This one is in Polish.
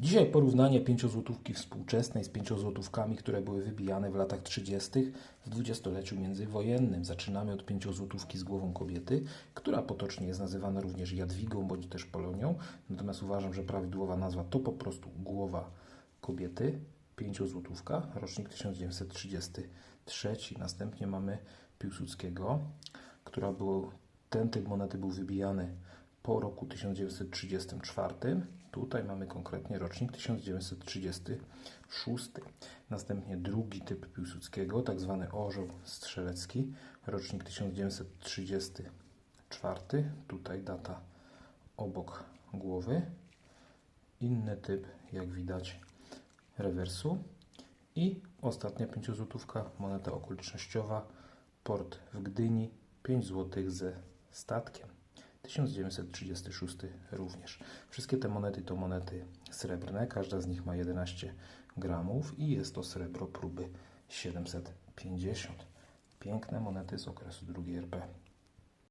Dzisiaj porównanie 5 złotówki współczesnej z 5 złotówkami, które były wybijane w latach 30. w dwudziestoleciu międzywojennym. Zaczynamy od 5 złotówki z głową kobiety, która potocznie jest nazywana również Jadwigą bądź też Polonią. Natomiast uważam, że prawidłowa nazwa to po prostu głowa kobiety. 5 złotówka, rocznik 1933. Następnie mamy Piłsudskiego, która było, ten typ monety był wybijany po roku 1934. Tutaj mamy konkretnie rocznik 1936. Następnie drugi typ Piłsudskiego, tak zwany orzeł strzelecki, rocznik 1934. Tutaj data obok głowy. Inny typ, jak widać, rewersu. I ostatnia pięciozłotówka, moneta okolicznościowa, port w Gdyni, 5 zł ze statkiem. 1936 również. Wszystkie te monety to monety srebrne, każda z nich ma 11 gramów i jest to srebro próby 750. Piękne monety z okresu II RP.